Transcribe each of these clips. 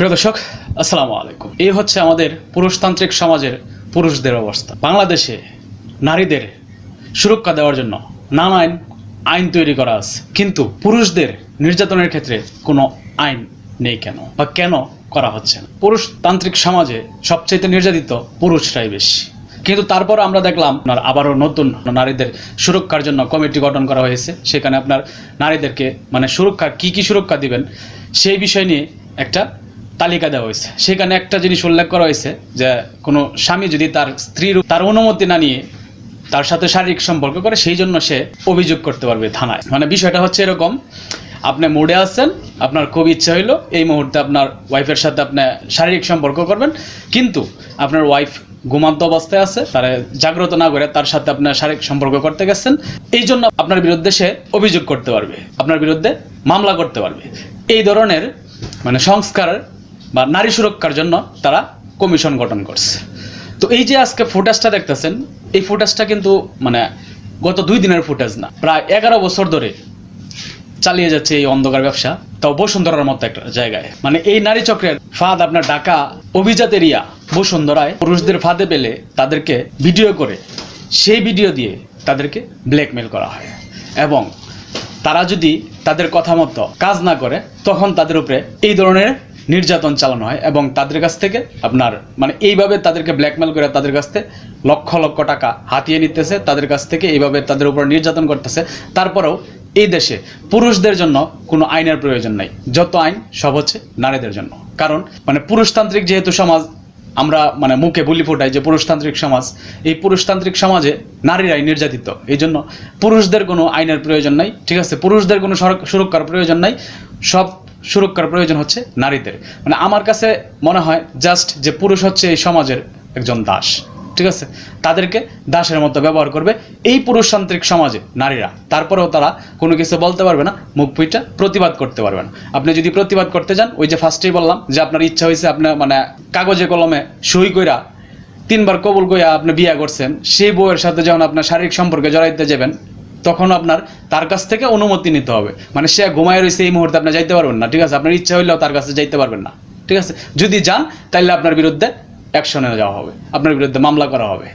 প্রিয় দর্শক, আসসালামু আলাইকুম। এই হচ্ছে আমাদের পুরুষতান্ত্রিক সমাজের পুরুষদের অবস্থা। বাংলাদেশে নারীদের সুরক্ষা দেওয়ার জন্য নানা আইন আইন তৈরি করা আছে। কিন্তু পুরুষদের নির্যাতনের ক্ষেত্রে কোনো আইন নেই কেন? বা কেন করা হচ্ছে না? পুরুষতান্ত্রিক সমাজে সবচেয়ে নির্যাতিত পুরুষরাই বেশি। কিন্তু তারপর আমরা দেখলাম, আপনার আবারও নতুন নারীদের সুরক্ষার জন্য কমিটি গঠন করা হয়েছে। সেখানে আপনার নারীদেরকে মানে সুরক্ষা, কি কি সুরক্ষা দিবেন, সেই বিষয় নিয়ে একটা তালিকা দেওয়া হয়েছে। সেখানে একটা জিনিস উল্লেখ করা হয়েছে যে কোনো স্বামী যদি তার স্ত্রীর তার অনুমতি না নিয়ে তার সাথে শারীরিক সম্পর্ক করে, সেই জন্য সে অভিযোগ করতে পারবে থানায়। মানে বিষয়টা হচ্ছে এরকম, আপনি মুডে আছেন, আপনার খুব ইচ্ছা হইল, এই মুহূর্তে আপনার ওয়াইফের সাথে আপনি শারীরিক সম্পর্ক করবেন, কিন্তু আপনার ওয়াইফ ঘুমান্ত অবস্থায় আছে, তারা জাগ্রত না করে তার সাথে আপনার শারীরিক সম্পর্ক করতে গেছেন, এই জন্য আপনার বিরুদ্ধে সে অভিযোগ করতে পারবে, আপনার বিরুদ্ধে মামলা করতে পারবে। এই ধরনের মানে সংস্কার বা নারী সুরক্ষার জন্য তারা কমিশন গঠন করছে। তো এই যে আজকে ফুটাজটা দেখতেছেন, এই ফুটাজটা কিন্তু মানে গত দুই দিনের ফুটেজ না, প্রায় এগারো বছর ধরে চালিয়ে যাচ্ছে এই অন্ধকার ব্যবসা, তাও বসুন্ধরার মতো একটা জায়গায়। মানে এই নারী চক্রের ফাঁদ আপনার ঢাকা, অভিজাত এরিয়া, বসুন্ধরায়, পুরুষদের ফাঁদে পেলে তাদেরকে ভিডিও করে, সেই ভিডিও দিয়ে তাদেরকে ব্ল্যাকমেল করা হয়। এবং তারা যদি তাদের কথা মতো কাজ না করে, তখন তাদের উপরে এই ধরনের নির্যাতন চালানো হয় এবং তাদের কাছ থেকে আপনার মানে এইভাবে তাদেরকে ব্ল্যাকমেল করে তাদের কাছ থেকে লক্ষ লক্ষ টাকা হাতিয়ে নিতেছে, তাদের কাছ থেকে এইভাবে তাদের উপর নির্যাতন করতেছে। তারপরেও এই দেশে পুরুষদের জন্য কোনো আইনের প্রয়োজন নাই। যত আইন, সব হচ্ছে নারীদের জন্য। কারণ মানে পুরুষতান্ত্রিক যেহেতু সমাজ, আমরা মানে মুখে বুলি ফোটাই যে পুরুষতান্ত্রিক সমাজ, এই পুরুষতান্ত্রিক সমাজে নারীরাই নির্যাতিত। এই জন্য পুরুষদের কোনো আইনের প্রয়োজন নাই, ঠিক আছে? পুরুষদের কোনো সুরক্ষার প্রয়োজন নাই। সব সুরক্ষার প্রয়োজন হচ্ছে নারীদের। মানে আমার কাছে মনে হয় জাস্ট যে পুরুষ হচ্ছে এই সমাজের একজন দাস, ঠিক আছে? তাদেরকে দাসের মতো ব্যবহার করবে এই পুরুষতান্ত্রিক সমাজে নারীরা। তারপরেও তারা কোনো কিছু বলতে পারবে না, মুখ ফুইটা প্রতিবাদ করতে পারবে না। আপনি যদি প্রতিবাদ করতে যান, ওই যে ফার্স্টেই বললাম যে আপনার ইচ্ছা হয়েছে আপনার মানে কাগজে কলমে সই কইরা তিনবার কবুল কইয়া আপনি বিয়ে করছেন, সেই বউয়ের সাথে যখন আপনার শারীরিক সম্পর্কে জড়াইতে যাবেন তখন আপনার তার কাছ থেকে অনুমতি নিতে হবে। মানে সে ঘুমায় রয়েছে এই মুহূর্তে আপনি যাইতে পারবেন না, ঠিক আছে? আপনার ইচ্ছা হইলেও তার কাছে যাইতে পারবেন না, ঠিক আছে? যদি যান তাহলে আপনার বিরুদ্ধে অ্যাকশনে যাওয়া হবে, আপনার বিরুদ্ধে মামলা করা হবে,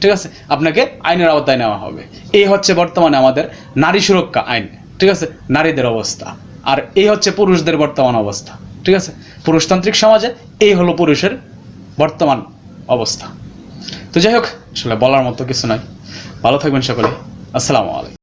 ঠিক আছে? আপনাকে আইনের আওতায় নেওয়া হবে। এই হচ্ছে বর্তমানে আমাদের নারী সুরক্ষা আইন, ঠিক আছে? নারীদের অবস্থা। আর এই হচ্ছে পুরুষদের বর্তমান অবস্থা, ঠিক আছে? পুরুষতান্ত্রিক সমাজে এই হলো পুরুষের বর্তমান অবস্থা। তো যাই হোক, আসলে বলার মতো কিছু নয় ভালো থাকবেন সকলে। আসসালামু আলাইকুম।